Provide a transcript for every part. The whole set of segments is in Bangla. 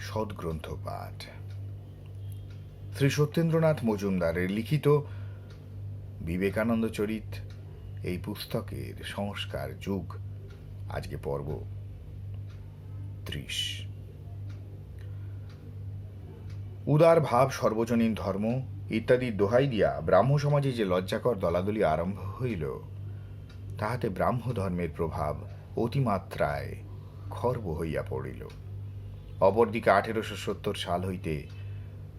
সদ্গ্রন্থ পাঠ শ্রী সত্যেন্দ্রনাথ মজুমদারের লিখিত বিবেকানন্দ চরিত এই পুস্তকের সংস্কার যুগ, আজকে পর্ব ত্রিশ। উদার ভাব, সর্বজনীন ধর্ম ইত্যাদি দোহাই দিয়া ব্রাহ্ম সমাজে যে লজ্জাকর দলাদলি আরম্ভ হইল, তাহাতে ব্রাহ্ম ধর্মের প্রভাব অতিমাত্রায় খর্ব হইয়া পড়িল। অপরদিকে আঠেরোশো সত্তর সাল হইতে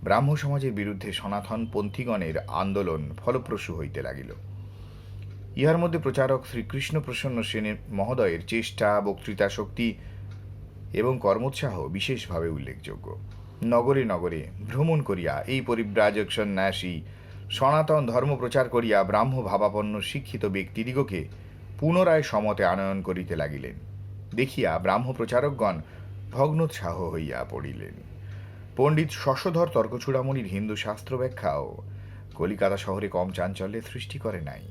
ব্রাহ্ম সমাজের বিরুদ্ধে সনাতন পন্থীগণের আন্দোলন ফলপ্রসূ হইতে লাগিল। ইহার মধ্যে প্রচারক শ্রীকৃষ্ণ প্রসন্ন সেনের মহোদয়ের চেষ্টা, বক্তৃতা শক্তি এবং কর্মোৎসাহ বিশেষভাবে উল্লেখযোগ্য। নগরে নগরে ভ্রমণ করিয়া এই পরিব্রাজক সন্ন্যাসী সনাতন ধর্ম প্রচার করিয়া ব্রাহ্ম ভাবাপন্ন শিক্ষিত ব্যক্তিদিগকে পুনরায় সমতে আনয়ন করিতে লাগিলেন। দেখিয়া ব্রাহ্ম প্রচারকগণ ভগ্নোৎসাহ হইয়া পড়িলেন। পণ্ডিত শশধর তর্কচূড়ামণির হিন্দু শাস্ত্র ব্যাখ্যাও কলিকাতা শহরে কম চাঞ্চল্যের সৃষ্টি করে নাই।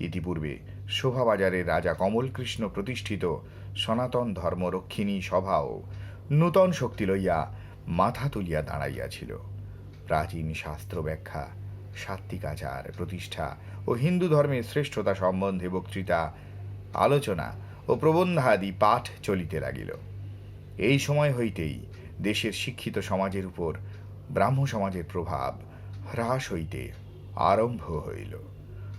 ইতিপূর্বে শোভাবাজারের রাজা কমলকৃষ্ণ প্রতিষ্ঠিত সনাতন ধর্মরক্ষিণী সভাও নূতন শক্তি লইয়া মাথা তুলিয়া দাঁড়াইয়াছিল। প্রাচীন শাস্ত্র ব্যাখ্যা সাত্বিকাচার প্রতিষ্ঠা ও হিন্দু ধর্মের শ্রেষ্ঠতা সম্বন্ধে বক্তৃতা, আলোচনা ও প্রবন্ধাদি পাঠ চলিতে লাগিল। এই সময় হইতেই দেশের শিক্ষিত সমাজের উপর ব্রাহ্ম সমাজের প্রভাব হ্রাস হইতে আরম্ভ হইল।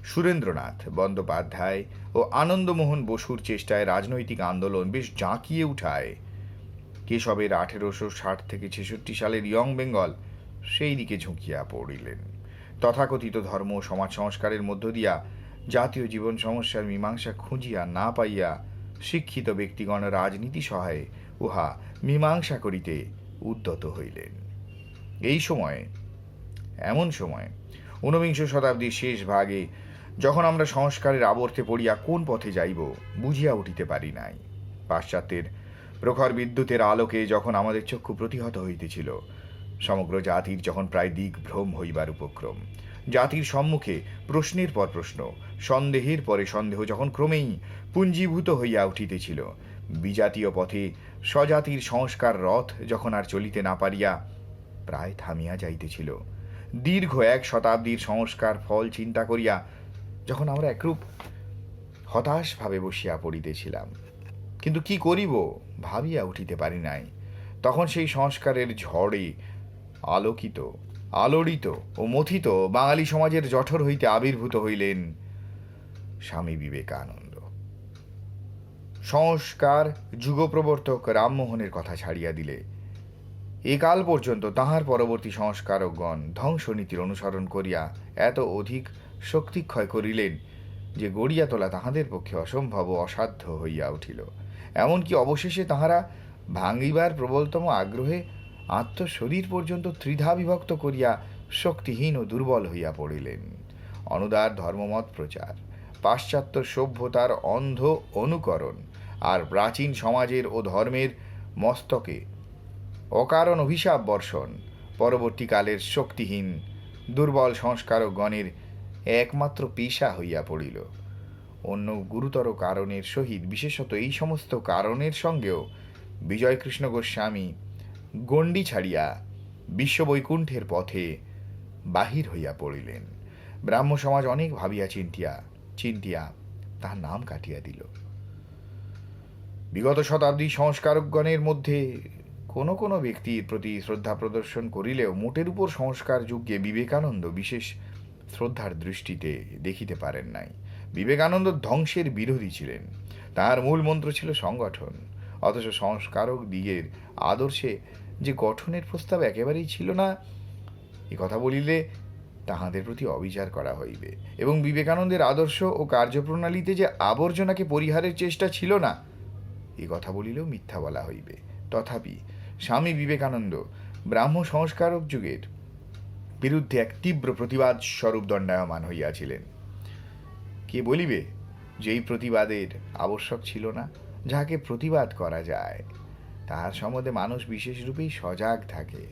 সুরেন্দ্রনাথ বন্দ্যোপাধ্যায় ও আনন্দমোহন বসুর চেষ্টায় রাজনৈতিক আন্দোলন বেশ জাঁকিয়ে উঠায়। কেশবের আঠেরোশো ষাট থেকে ছেষট্টি সালের ইয়ং বেঙ্গল সেই দিকে ঝুঁকিয়া পড়িলেন। তথাকথিত ধর্ম সমাজ সংস্কারের মধ্য দিয়া জাতীয় জীবন সমস্যার মীমাংসা খুঁজিয়া না পাইয়া শিক্ষিত ব্যক্তিগণ রাজনীতি সহায়ে উহা মীমাংসা করিতে উদ্যত হইলেন। এই সময়ে, এমন সময়, ঊনবিংশ শতাব্দীর শেষ ভাগে যখন আমরা সংস্কারের আবর্তে পড়িয়া কোন পথে যাইব বুঝিয়া উঠিতে পারি নাই। পাশ্চাত্যের প্রখর বিদ্যুতের আলোকে যখন আমাদের চক্ষু প্রতিহত হইতেছিল, সমগ্র জাতির যখন প্রায় দিক ভ্রম হইবার উপক্রম, জাতির সম্মুখে প্রশ্নের পর প্রশ্ন, সন্দেহের পরে সন্দেহ যখন ক্রমেই পুঞ্জীভূত হইয়া উঠিতেছিল, বিজাতীয় পথে স্বজাতির সংস্কার রথ যখন আর চলিতে না পারিয়া প্রায় থামিয়া যাইতেছিল। দীর্ঘ এক শতাব্দীর সংস্কার ফল চিন্তা করিয়া যখন আমরা একরূপ হতাশভাবে বসিয়া পড়িতেছিলাম। কিন্তু কি করিব ভাবিয়া উঠিতে পারি নাই। তখন সেই সংস্কারের ঝড়ে আলোকিত, আলোড়িত ও মথিত বাঙালি সমাজের জঠর হইতে আবির্ভূত হইলেন স্বামী বিবেকানন্দ। সংস্কার যুগপ্রবর্তক রামমোহনের কথা ছাড়িয়া দিলে। একাল পর্যন্ত তাহার পরবর্তী সংস্কারকগণ ধ্বংসনীতির অনুসরণ করিয়া এত অধিক শক্তিক্ষয় করিলেন যে গড়িয়া তোলা তাহাদের পক্ষে অসম্ভব ও অসাধ্য হইয়া উঠিল। এমনকি অবশেষে তাহারা ভাঙ্গিবার প্রবলতম আগ্রহে আত্মশরীর পর্যন্ত ত্রিধা বিভক্ত করিয়া শক্তিহীন ও দুর্বল হইয়া পড়িলেন। অনুদার ধর্মমত প্রচার, পাশ্চাত্য সভ্যতার অন্ধ অনুকরণ আর প্রাচীন সমাজের ও ধর্মের মস্তকে অকারণ অভিশাপ বর্ষণ, পরবর্তীকালের শক্তিহীন, দুর্বল সংস্কারকগণের একমাত্র পেশা হইয়া পড়িল। অন্য গুরুতর কারণের সহিত, বিশেষত এই সমস্ত কারণের সঙ্গেও বিজয়কৃষ্ণ গোস্বামী গণ্ডি ছাড়িয়া বিশ্ববৈকুণ্ঠের পথে বাহির হইয়া পড়িলেন। ব্রাহ্ম সমাজ অনেক ভাবিয়া চিন্তিয়া চিন্তিয়া তাহার নাম কাটিয়া দিল। বিগত শতাব্দী সংস্কারকগণের মধ্যে কোনো কোনো ব্যক্তির প্রতি শ্রদ্ধা প্রদর্শন করিলেও মোটের উপর সংস্কার যুগে বিবেকানন্দ বিশেষ শ্রদ্ধার দৃষ্টিতে দেখিতে পারেন নাই। বিবেকানন্দ ধ্বংসের বিরোধী ছিলেন। তাহার মূল মন্ত্র ছিল সংগঠন। অথচ সংস্কারক দিগের আদর্শে যে গঠনের প্রস্তাব একেবারেই ছিল না, এ কথা বলিলে তাহাদের প্রতি অবিচার করা হইবে। এবং বিবেকানন্দের আদর্শ ও কার্যপ্রণালীতে যে আবর্জনাকে পরিহারের চেষ্টা ছিল না এ কথা বলিলেও মিথ্যা বলা হইবে। তথাপি স্বামী বিবেকানন্দ ব্রাহ্ম সংস্কারক যুগের বিরুদ্ধে এক তীব্র প্রতিবাদ স্বরূপ দণ্ডায়মান হইয়াছিলেন। কে বলিবে যে এই প্রতিবাদের আবশ্যক ছিল না, যাহাকে প্রতিবাদ করা যায়, তাহার সম্বন্ধে মানুষ বিশেষরূপেই সজাগ থাকে।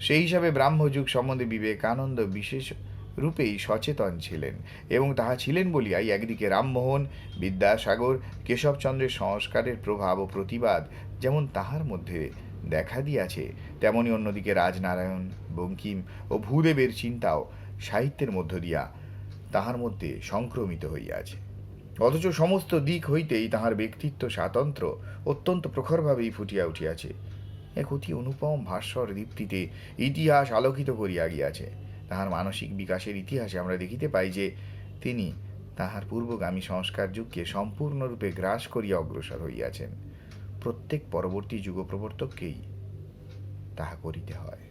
সেই হিসাবে ব্রাহ্মযুগ সম্বন্ধে বিবেকানন্দ বিশেষ রূপেই সচেতন ছিলেন এবং তাহা ছিলেন বলিয়াই একদিকে রামমোহন, বিদ্যাসাগর, কেশবচন্দ্রের সংস্কারের প্রভাব ও প্রতিবাদ যেমন তাহার মধ্যে দেখা দিয়াছে, তেমনি অন্যদিকে রাজনারায়ণ, বঙ্কিম ও ভূদেবের চিন্তাও সাহিত্যের মধ্য দিয়া তাহার মধ্যে সংক্রমিত হইয়াছে। অথচ সমস্ত দিক হইতেই তাহার ব্যক্তিত্ব স্বাতন্ত্র, অত্যন্ত প্রখরভাবেই ফুটিয়া উঠিয়াছে। এক অতি অনুপম ভাস্বর দীপ্তিতে ইতিহাস আলোকিত করিয়া গিয়াছে। তাহার মানসিক বিকাশের ইতিহাসে আমরা দেখিতে পাই যে তিনি তাহার পূর্বগামী সংস্কার যুগকে সম্পূর্ণরূপে গ্রাস করিয়া অগ্রসর হইয়াছেন। প্রত্যেক পরবর্তী যুগ প্রবর্তককেই তাহা করিতে হয়।